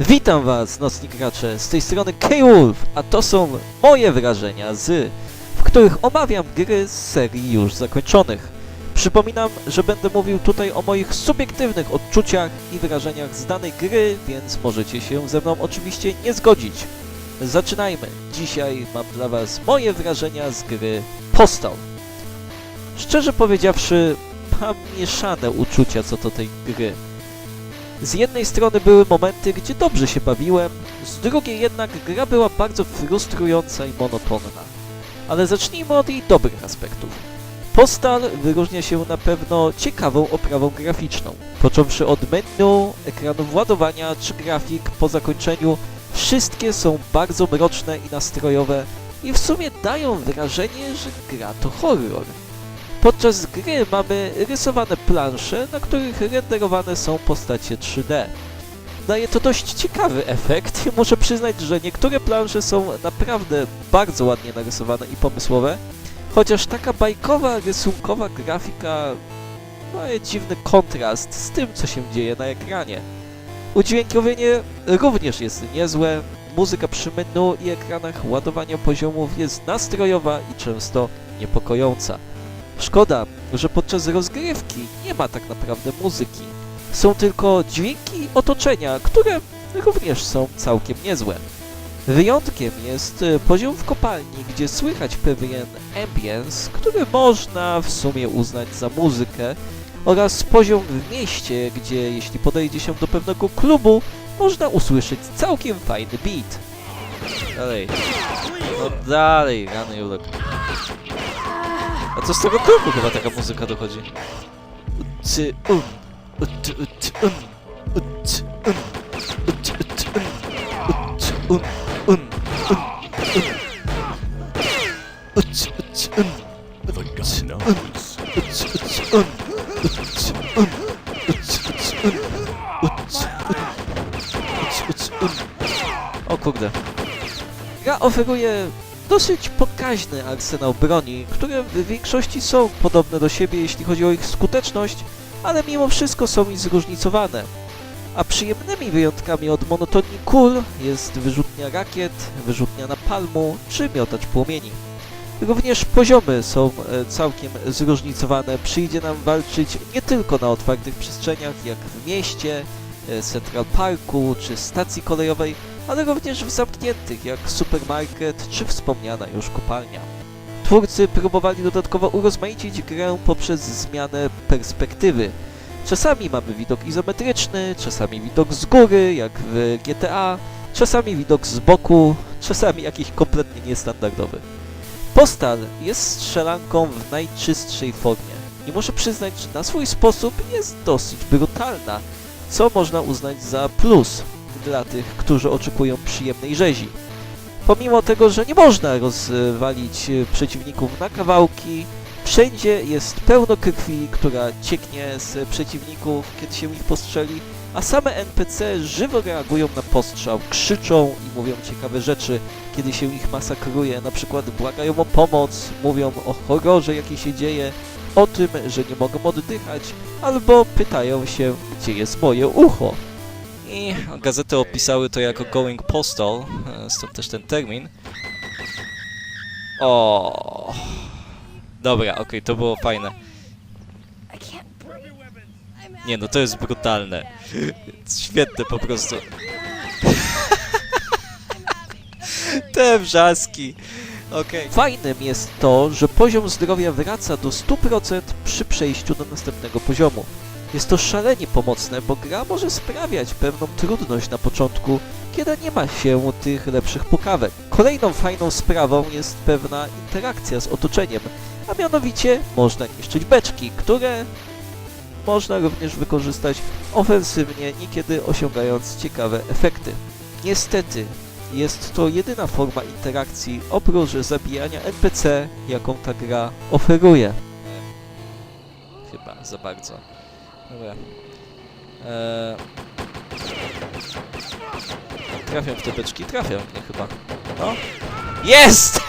Witam was, nocni gracze, z tej strony K-Wolf, a to są moje wrażenia z, w których omawiam gry z serii już zakończonych. Przypominam, że będę mówił tutaj o moich subiektywnych odczuciach i wrażeniach z danej gry, więc możecie się ze mną oczywiście nie zgodzić. Zaczynajmy. Dzisiaj mam dla was moje wrażenia z gry Postal. Szczerze powiedziawszy, mam mieszane uczucia co do tej gry. Z jednej strony były momenty, gdzie dobrze się bawiłem, z drugiej jednak gra była bardzo frustrująca i monotonna. Ale zacznijmy od jej dobrych aspektów. Postal wyróżnia się na pewno ciekawą oprawą graficzną. Począwszy od menu, ekranów ładowania czy grafik po zakończeniu, wszystkie są bardzo mroczne i nastrojowe i w sumie dają wrażenie, że gra to horror. Podczas gry mamy rysowane plansze, na których renderowane są postacie 3D. Daje to dość ciekawy efekt i muszę przyznać, że niektóre plansze są naprawdę bardzo ładnie narysowane i pomysłowe, chociaż taka bajkowa, rysunkowa grafika daje dziwny kontrast z tym, co się dzieje na ekranie. Udźwiękowienie również jest niezłe, muzyka przy menu i ekranach ładowania poziomów jest nastrojowa i często niepokojąca. Szkoda, że podczas rozgrywki nie ma tak naprawdę muzyki. Są tylko dźwięki otoczenia, które również są całkiem niezłe. Wyjątkiem jest e, poziom w kopalni, gdzie słychać pewien ambience, który można w sumie uznać za muzykę, oraz poziom w mieście, gdzie jeśli podejdzie się do pewnego klubu, można usłyszeć całkiem fajny beat. Dalej. No dalej, rany Julek. Co z tego klubu chyba taka muzyka dochodzi? Uty, um, uty, uty, um, uty, um, uty, uty, um, uty, um, um, um, um. Uty, uty, um, gun knows. uty, uty, um, uty, um, uty, uty, um, uty, uty, uty, um. O kurde. Gra oferuje dosyć pokaźny arsenał broni, które w większości są podobne do siebie, jeśli chodzi o ich skuteczność, ale mimo wszystko są i zróżnicowane. A przyjemnymi wyjątkami od monotonii kul jest wyrzutnia rakiet, wyrzutnia napalmu czy miotacz płomieni. Również poziomy są e, całkiem zróżnicowane. Przyjdzie nam walczyć nie tylko na otwartych przestrzeniach, jak w mieście, e, Central Parku czy stacji kolejowej, ale również w zamkniętych, jak supermarket czy wspomniana już kopalnia. Twórcy próbowali dodatkowo urozmaicić grę poprzez zmianę perspektywy. Czasami mamy widok izometryczny, czasami widok z góry, jak w GTA, czasami widok z boku, czasami jakiś kompletnie niestandardowy. Postal jest strzelanką w najczystszej formie i muszę przyznać, że na swój sposób jest dosyć brutalna, co można uznać za plus dla tych, którzy oczekują przyjemnej rzezi. Pomimo tego, że nie można rozwalić e, przeciwników na kawałki, wszędzie jest pełno krwi, która cieknie z przeciwników, kiedy się ich postrzeli, a same NPC żywo reagują na postrzał, krzyczą i mówią ciekawe rzeczy, kiedy się ich masakruje, na przykład błagają o pomoc, mówią o horrorze, jaki się dzieje, o tym, że nie mogą oddychać, albo pytają się, gdzie jest moje ucho. I gazety opisały to jako going postal, e, stąd też ten termin. O. Dobra, okej, to było fajne. Nie no, to jest brutalne. Świetne po prostu. Te wrzaski. Okej. Fajnym jest to, że poziom zdrowia wraca do 100% przy przejściu do następnego poziomu. Jest to szalenie pomocne, bo gra może sprawiać pewną trudność na początku, kiedy nie ma się tych lepszych pukawek. Kolejną fajną sprawą jest pewna interakcja z otoczeniem, a mianowicie można niszczyć beczki, które można również wykorzystać ofensywnie, niekiedy osiągając ciekawe efekty. Niestety, jest to jedyna forma interakcji oprócz zabijania NPC, jaką ta gra oferuje. Chyba za bardzo. Dobra. Eee... Trafiam w te beczki? Trafiam w nie chyba. No. Jest!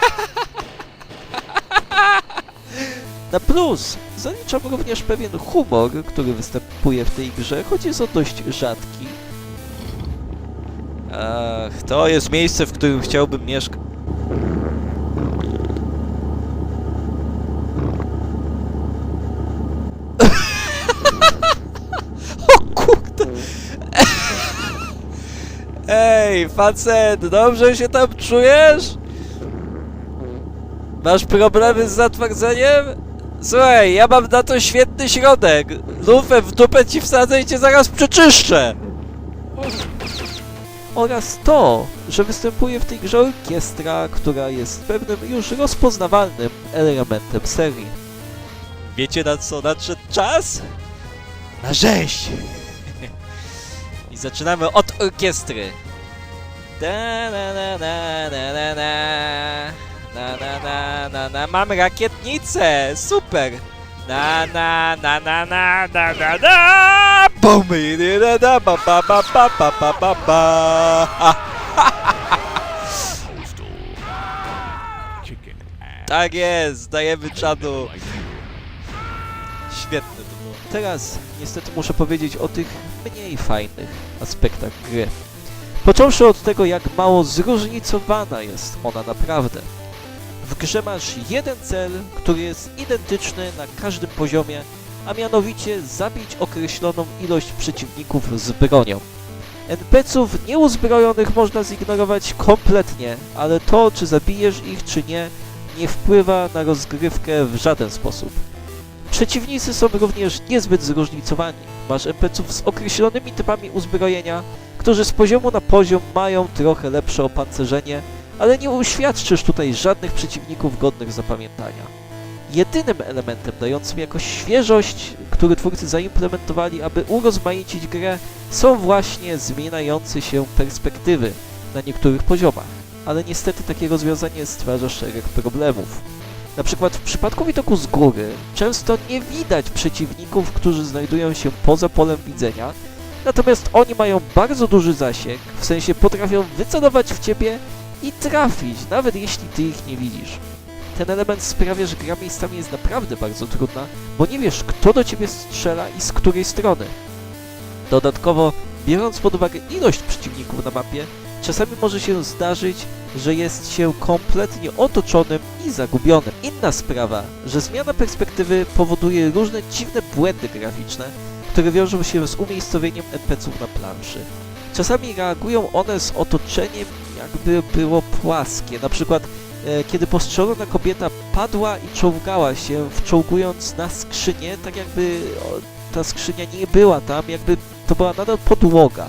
Na plus zaliczam również pewien humor, który występuje w tej grze, choć jest on dość rzadki. Ach, to jest miejsce, w którym chciałbym mieszkać. o kurde! Ej, facet, dobrze się tam czujesz? Masz problemy z zatwardzeniem? Słuchaj, ja mam na to świetny środek. Lufę w dupę ci wsadzę i cię zaraz przeczyszczę. Oraz to, że występuje w tej grze orkiestra, która jest pewnym już rozpoznawalnym elementem serii. Wiecie na co nadszedł czas? Na rzeź! I zaczynamy od orkiestry. Da, na, na, na, na, na, na. Na, na, na, na, na. Mam rakietnicę! Super! Na, na, na, na, na, na, na, na! Bum! da, da, ba, ba, ba, ba, ba, ba, ba, ba. Ha, Tak jest! Dajemy czadu! Świetne to było. Teraz niestety muszę powiedzieć o tych mniej fajnych aspektach gry. Począwszy od tego, jak mało zróżnicowana jest ona naprawdę. W grze masz jeden cel, który jest identyczny na każdym poziomie, a mianowicie zabić określoną ilość przeciwników z bronią. NPC-ów nieuzbrojonych można zignorować kompletnie, ale to, czy zabijesz ich, czy nie, nie wpływa na rozgrywkę w żaden sposób. Przeciwnicy są również niezbyt zróżnicowani. Masz NPC-ów z określonymi typami uzbrojenia, którzy z poziomu na poziom mają trochę lepsze opancerzenie, ale nie uświadczysz tutaj żadnych przeciwników godnych zapamiętania. Jedynym elementem dającym jakoś świeżość, który twórcy zaimplementowali, aby urozmaicić grę, są właśnie zmieniające się perspektywy na niektórych poziomach. Ale niestety takie rozwiązanie stwarza szereg problemów. Na przykład w przypadku widoku z góry często nie widać przeciwników, którzy znajdują się poza polem widzenia, natomiast oni mają bardzo duży zasięg, w sensie potrafią wycelować w ciebie i trafić, nawet jeśli ty ich nie widzisz. Ten element sprawia, że gra miejscami jest naprawdę bardzo trudna, bo nie wiesz, kto do ciebie strzela i z której strony. Dodatkowo, biorąc pod uwagę ilość przeciwników na mapie, czasami może się zdarzyć, że jest się kompletnie otoczonym i zagubionym. Inna sprawa, że zmiana perspektywy powoduje różne dziwne błędy graficzne, które wiążą się z umiejscowieniem NPC-ów na planszy. Czasami reagują one z otoczeniem, jakby było płaskie. Na przykład, e, kiedy postrzelona kobieta padła i czołgała się, wczołgując na skrzynię, tak jakby o, ta skrzynia nie była tam, jakby to była nadal podłoga.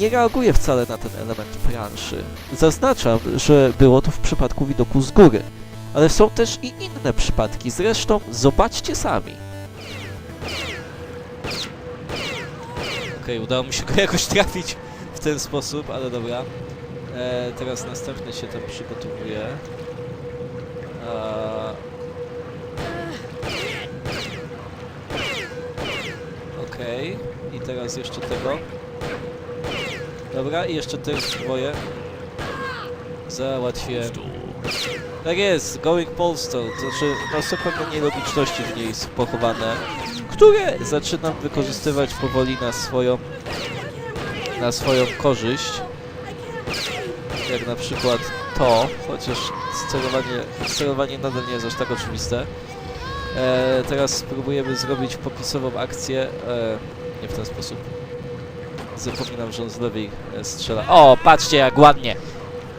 Nie reaguje wcale na ten element planszy. Zaznaczam, że było to w przypadku widoku z góry. Ale są też i inne przypadki, zresztą zobaczcie sami. Okej, udało mi się go jakoś trafić w ten sposób, ale dobra. E, teraz następny się tam przygotowuje. E, Okej, i teraz jeszcze tego. Dobra, i jeszcze te dwoje. Załatwię. Tak jest, Going Polstar, to znaczy no, są pewne nielogiczności w niej pochowane, które zaczynam wykorzystywać powoli na swoją na swoją korzyść. Jak na przykład to, chociaż sterowanie, sterowanie nadal nie jest aż tak oczywiste. E, teraz spróbujemy zrobić popisową akcję. E, nie w ten sposób. Zapominam, że on z lewej e, strzela. O, patrzcie jak ładnie!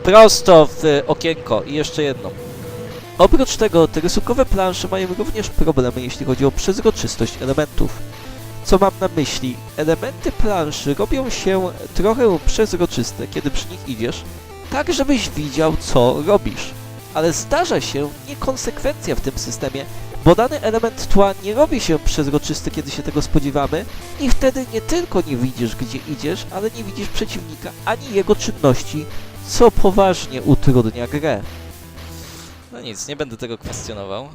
Prosto w okienko i jeszcze jedno. Oprócz tego, te rysunkowe plansze mają również problemy, jeśli chodzi o przezroczystość elementów. Co mam na myśli? Elementy planszy robią się trochę przezroczyste, kiedy przy nich idziesz, tak żebyś widział, co robisz. Ale zdarza się niekonsekwencja w tym systemie, bo dany element tła nie robi się przezroczysty, kiedy się tego spodziewamy i wtedy nie tylko nie widzisz, gdzie idziesz, ale nie widzisz przeciwnika ani jego czynności, co poważnie utrudnia grę. No nic, nie będę tego kwestionował.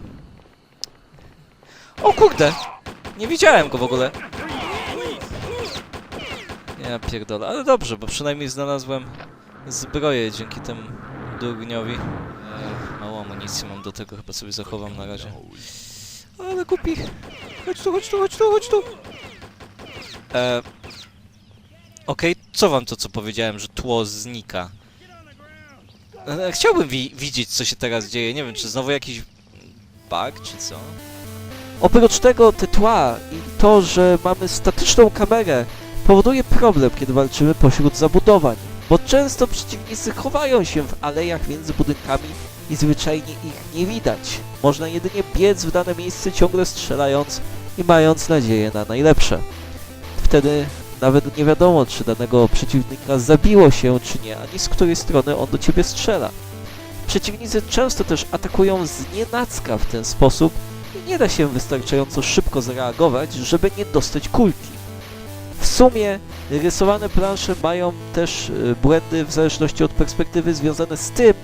O kurde! Nie widziałem go w ogóle. Ja pierdolę, ale dobrze, bo przynajmniej znalazłem zbroję dzięki temu durgniowi. Ech, mało amunicji mam do tego, chyba sobie zachowam na razie. Ale kupi. Chodź tu, chodź tu, chodź tu, chodź tu. E, Okej, co wam to, co powiedziałem, że tło znika? E, Chciałbym wi widzieć, co się teraz dzieje. Nie wiem, czy znowu jakiś bug, czy co? Oprócz tego te tła i to, że mamy statyczną kamerę, powoduje problem, kiedy walczymy pośród zabudowań, bo często przeciwnicy chowają się w alejach między budynkami i zwyczajnie ich nie widać. Można jedynie biec w dane miejsce ciągle strzelając i mając nadzieję na najlepsze. Wtedy nawet nie wiadomo, czy danego przeciwnika zabiło się, czy nie, ani z której strony on do ciebie strzela. Przeciwnicy często też atakują z nienacka w ten sposób, i nie da się wystarczająco szybko zareagować, żeby nie dostać kulki. W sumie rysowane plansze mają też y, błędy w zależności od perspektywy związane z tym,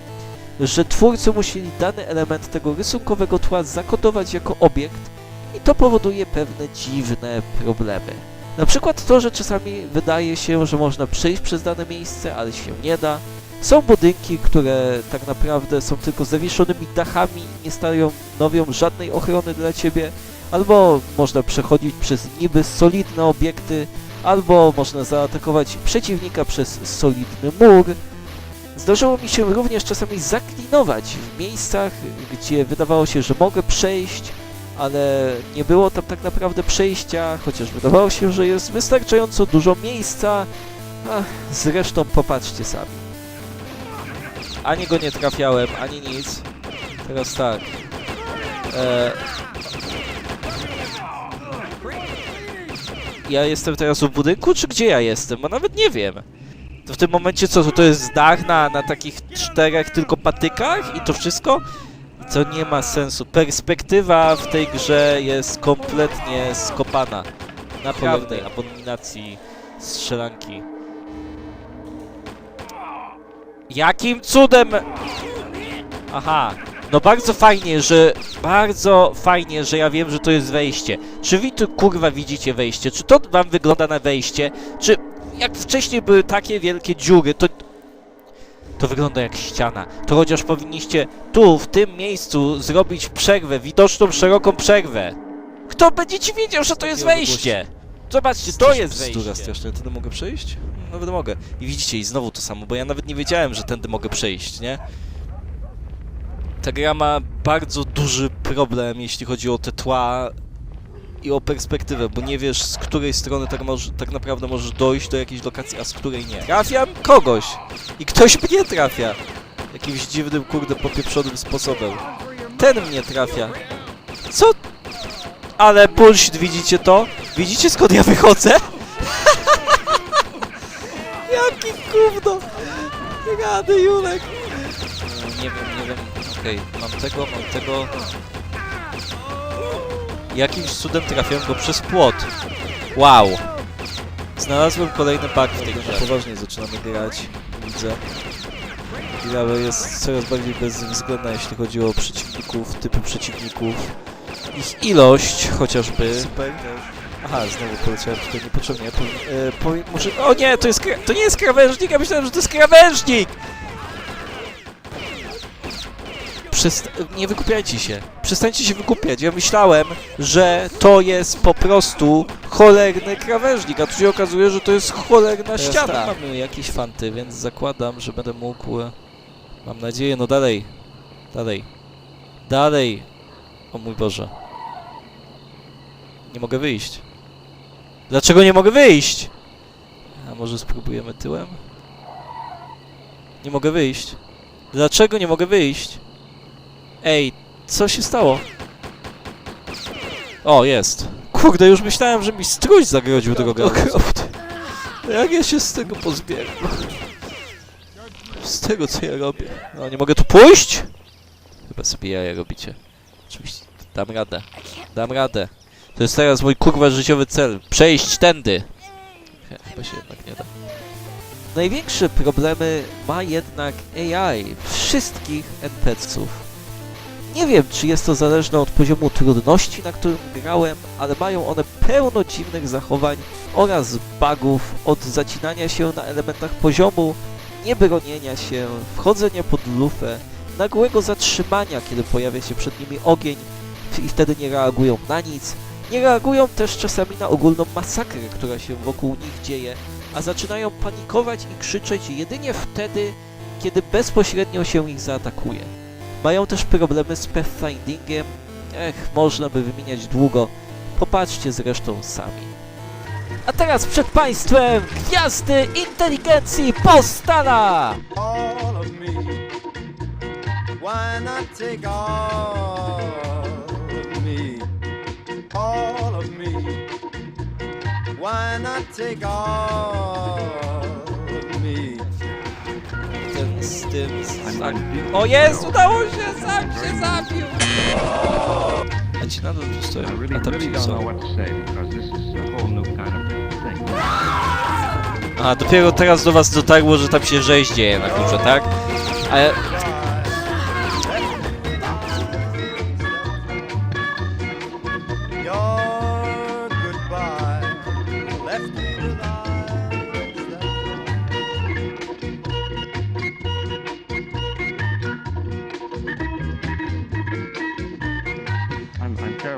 że twórcy musieli dany element tego rysunkowego tła zakodować jako obiekt i to powoduje pewne dziwne problemy. Na przykład to, że czasami wydaje się, że można przejść przez dane miejsce, ale się nie da. Są budynki, które tak naprawdę są tylko zawieszonymi dachami i nie stanowią żadnej ochrony dla ciebie, albo można przechodzić przez niby solidne obiekty, albo można zaatakować przeciwnika przez solidny mur. Zdarzyło mi się również czasami zaklinować w miejscach, gdzie wydawało się, że mogę przejść, ale nie było tam tak naprawdę przejścia, chociaż wydawało się, że jest wystarczająco dużo miejsca. Ach, zresztą popatrzcie sami. Ani go nie trafiałem, ani nic. Teraz tak. E... Ja jestem teraz w budynku, czy gdzie ja jestem? Bo nawet nie wiem. To w tym momencie co, to, jest dach na, na takich czterech tylko patykach i to wszystko? Co nie ma sensu. Perspektywa w tej grze jest kompletnie skopana. Naprawdę, abominacji strzelanki. Jakim cudem... Aha, no bardzo fajnie, że... Bardzo fajnie, że ja wiem, że to jest wejście. Czy wy tu kurwa widzicie wejście? Czy to wam wygląda na wejście? Czy jak wcześniej były takie wielkie dziury, to... To wygląda jak ściana. To chociaż powinniście tu, w tym miejscu, zrobić przerwę, widoczną, szeroką przerwę. Kto będzie ci wiedział, że to jest wejście? Zobaczcie, to jest wejście. Stura strasznie, tędy mogę przejść? Nawet mogę. I widzicie, i znowu to samo, bo ja nawet nie wiedziałem, że tędy mogę przejść, nie? Ta gra ma bardzo duży problem, jeśli chodzi o te tła i o perspektywę, bo nie wiesz, z której strony tak, tak naprawdę możesz dojść do jakiejś lokacji, a z której nie. Trafiam kogoś i ktoś mnie trafia. Jakimś dziwnym, kurde, popieprzonym sposobem. Ten mnie trafia. Co? Ale bullshit, widzicie to? Widzicie skąd ja wychodzę? Jaki gówno! Rady, Julek! Nie wiem, nie wiem. Okej, mam tego, mam tego. Jakimś cudem trafiłem go przez płot. Wow. Znalazłem kolejny bug w tej grze. poważnie zaczynamy grać, widzę. Gra jest coraz bardziej bezwzględna, jeśli chodzi o przeciwników, typy przeciwników. Ich ilość chociażby. Super. Aha, znowu poleciałem tutaj niepotrzebnie. Po, e, powi- muszę... O nie, to jest to nie jest krawężnik, ja myślałem, że to jest krawężnik! Przest... Nie wykupiajcie się. Przestańcie się wykupiać. Ja myślałem, że to jest po prostu cholerny krawężnik, a tu się okazuje, że to jest cholerna Teraz ściana. tak, mamy jakieś fanty, więc zakładam, że będę mógł... e, Mam nadzieję, no dalej. Dalej. Dalej. O mój Boże. Nie mogę wyjść. Dlaczego nie mogę wyjść? A może spróbujemy tyłem? Nie mogę wyjść. Dlaczego nie mogę wyjść? Ej, co się stało? O, jest. Kurde, już myślałem, że mi strój zagrodził drogę. Okropny. Jak ja się z tego pozbieram? Z tego, co ja robię. No, nie mogę tu pójść? Chyba sobie jaja robicie. Oczywiście, dam radę. Dam radę. To jest teraz mój kurwa życiowy cel. Przejść tędy. Chyba się jednak nie da. Największe problemy ma jednak AI wszystkich NPC-ów. Nie wiem, czy jest to zależne od poziomu trudności, na którym grałem, ale mają one pełno dziwnych zachowań oraz bugów od zacinania się na elementach poziomu, niebronienia się, wchodzenia pod lufę, nagłego zatrzymania, kiedy pojawia się przed nimi ogień i wtedy nie reagują na nic. Nie reagują też czasami na ogólną masakrę, która się wokół nich dzieje, a zaczynają panikować i krzyczeć jedynie wtedy, kiedy bezpośrednio się ich zaatakuje. Mają też problemy z pathfindingiem, ech, można by wymieniać długo, popatrzcie zresztą sami. A teraz przed Państwem gwiazdy inteligencji Postala! Why not take all of me? All of me. Why not take all of me? Ten z tym... Z... O jest! Udało się! Sam się zabił! A ci nadal tu stoją. A tam ci są. a dopiero teraz do was dotarło, że tam się rzeź dzieje na górze, tak? A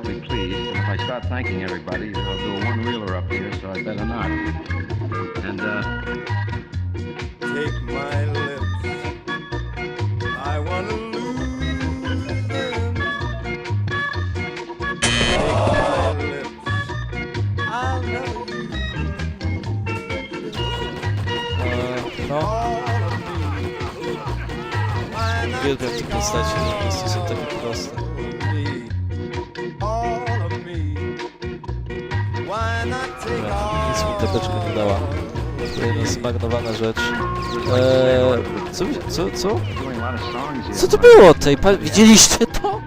I'm, I'm terribly pleased, and if I start thanking everybody, they'll do a one-reeler up here, so I better not. And, uh, take my lips. I want to lose them. Take my lips. I'll never use E, no, all of me. Why not uwielbiam te postacie, po prostu są takie proste. Dobra, nic mi all tapeczka nie dała. Kolejna zmarnowana rzecz. Eee, co, co, co? Co to było tej? Widzieliście to?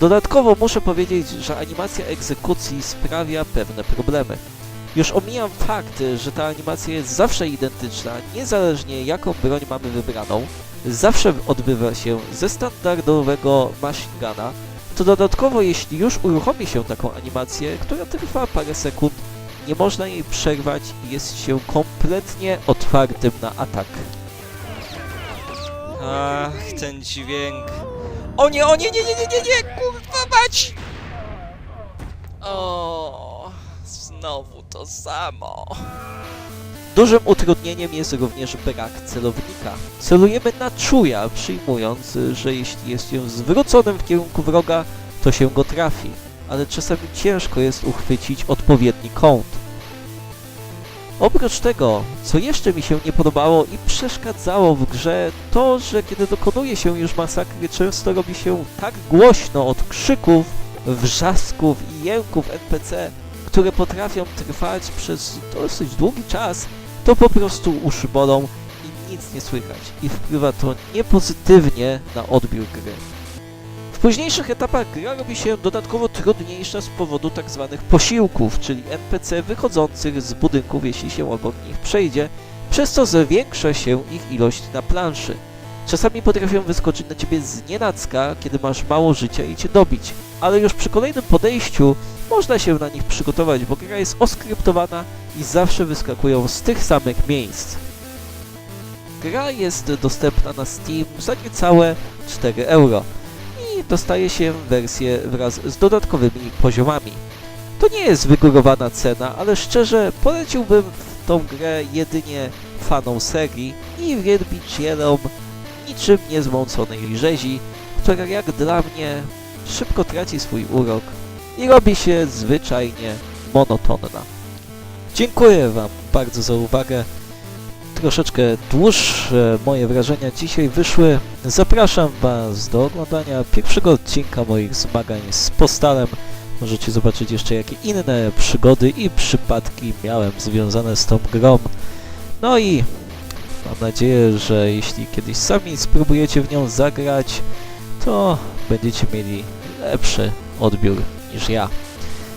Dodatkowo muszę powiedzieć, że animacja egzekucji sprawia pewne problemy. Już omijam fakt, że ta animacja jest zawsze identyczna, niezależnie jaką broń mamy wybraną, zawsze odbywa się ze standardowego machine guna, to dodatkowo jeśli już uruchomi się taką animację, która trwa parę sekund, nie można jej przerwać i jest się kompletnie otwartym na atak. Ach, ten dźwięk. O nie, o nie, nie, nie, nie, nie, nie, kurwa mać! O, znowu to samo. Dużym utrudnieniem jest również brak celownika. Celujemy na czuja, przyjmując, że jeśli jest się zwróconym w kierunku wroga, to się go trafi, ale czasami ciężko jest uchwycić odpowiedni kąt. Oprócz tego, co jeszcze mi się nie podobało i przeszkadzało w grze, to, że kiedy dokonuje się już masakry, często robi się tak głośno od krzyków, wrzasków i jęków NPC, które potrafią trwać przez dosyć długi czas, to po prostu uszy bolą i nic nie słychać i wpływa to niepozytywnie na odbiór gry. W późniejszych etapach gra robi się dodatkowo trudniejsza z powodu tzw. posiłków, czyli NPC wychodzących z budynków, jeśli się obok nich przejdzie, przez co zwiększa się ich ilość na planszy. Czasami potrafią wyskoczyć na ciebie z nienacka, kiedy masz mało życia i cię dobić, ale już przy kolejnym podejściu można się na nich przygotować, bo gra jest oskryptowana i zawsze wyskakują z tych samych miejsc. Gra jest dostępna na Steam za niecałe 4 euro i dostaje się wersję wraz z dodatkowymi poziomami. To nie jest wygórowana cena, ale szczerze poleciłbym tą grę jedynie fanom serii i wielbicielom niczym niezmąconej rzezi, która jak dla mnie szybko traci swój urok i robi się zwyczajnie monotonna. Dziękuję Wam bardzo za uwagę. Troszeczkę dłuższe moje wrażenia dzisiaj wyszły. Zapraszam Was do oglądania pierwszego odcinka moich zmagań z Postalem. Możecie zobaczyć jeszcze jakie inne przygody i przypadki miałem związane z tą grą. No i mam nadzieję, że jeśli kiedyś sami spróbujecie w nią zagrać, to będziecie mieli lepszy odbiór niż ja.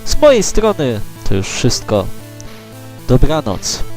Z mojej strony to już wszystko. Dobranoc.